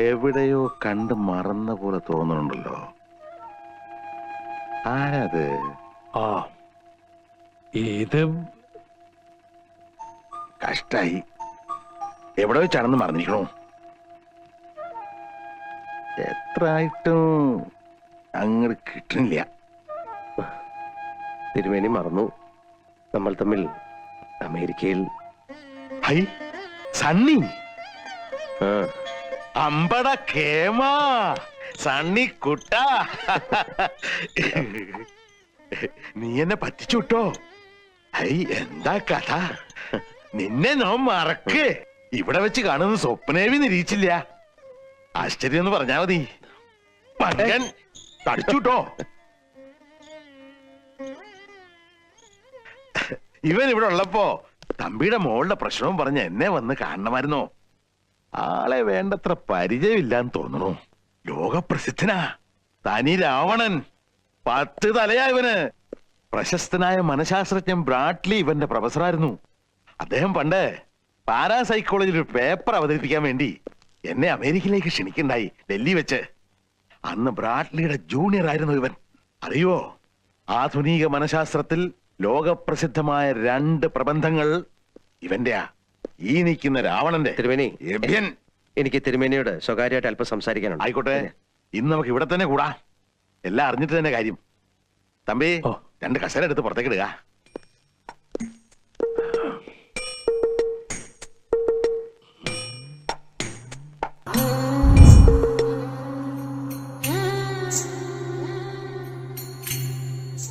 എവിടെയോ കണ്ട് മറന്ന പോലെ തോന്നുന്നുണ്ടല്ലോ. ആരത്? ആ ഇത് കഷ്ടായി. എവിടെ വെച്ചാണെന്ന് മറന്നിരിക്കണോ? എത്ര ആയിട്ടും അങ്ങോട്ട് കിട്ടുന്നില്ല. തിരുമേനി മറന്നു. നമ്മൾ തമ്മിൽ അമേരിക്കയിൽ ഹൈ സണ്ണി. അമ്പട കേമാ സണ്ണി കുട്ട. നീ എന്നെ പറ്റിച്ചുട്ടോ ഹൈ എന്താ കഥ? നിന്നെ ഞാൻ മറക്ക്. ഇവിടെ വെച്ച് കാണുന്ന സ്വപ്നേവി നിരീക്ഷില്ല ആശ്ചര്യം എന്ന് പറഞ്ഞാ മതി. പകൻ തടിച്ചുട്ടോ ഇവൻ ഇവിടെ ഉള്ളപ്പോ തമ്പിയുടെ മോളുടെ പ്രശ്നവും പറഞ്ഞ് എന്നെ വന്ന് കാണണമായിരുന്നോ? ആളെ വേണ്ടത്ര പരിചയമില്ലാന്ന് തോന്നുന്നു ലോകപ്രസിദ്ധനാ. തനി രാവണൻ. പത്ത് തലയാ ഇവന്. പ്രശസ്തനായ മനഃശാസ്ത്രജ്ഞൻ ബ്രാഡ്ലി ഇവന്റെ പ്രൊഫസറായിരുന്നു. അദ്ദേഹം പണ്ട് പാരാസൈക്കോളജിയിൽ ഒരു പേപ്പർ അവതരിപ്പിക്കാൻ വേണ്ടി എന്നെ അമേരിക്കയിലേക്ക് ക്ഷണിക്കണ്ടായി ഡൽഹി വെച്ച്. അന്ന് ബ്രാഡ്ലിയുടെ ജൂനിയർ ആയിരുന്നു ഇവൻ. അറിയോ? ആധുനിക മനഃശാസ്ത്രത്തിൽ ലോകപ്രസിദ്ധമായ രണ്ട് പ്രബന്ധങ്ങൾ ഇവന്റെയാ ഈ നിൽക്കുന്ന രാവണന്റെ തിരുമേനി എബ്യൻ എനിക്ക് തിരുമേനിയോട് സ്വകാര്യമായിട്ട് അല്പം സംസാരിക്കാനുണ്ട്. ആയിക്കോട്ടെ. ഇന്ന് നമുക്ക് ഇവിടെ തന്നെ കൂടാ. എല്ലാം അറിഞ്ഞിട്ട് തന്നെ കാര്യം. തമ്പി. രണ്ട് കസേര എടുത്ത് പുറത്തേക്ക് ഇടുക.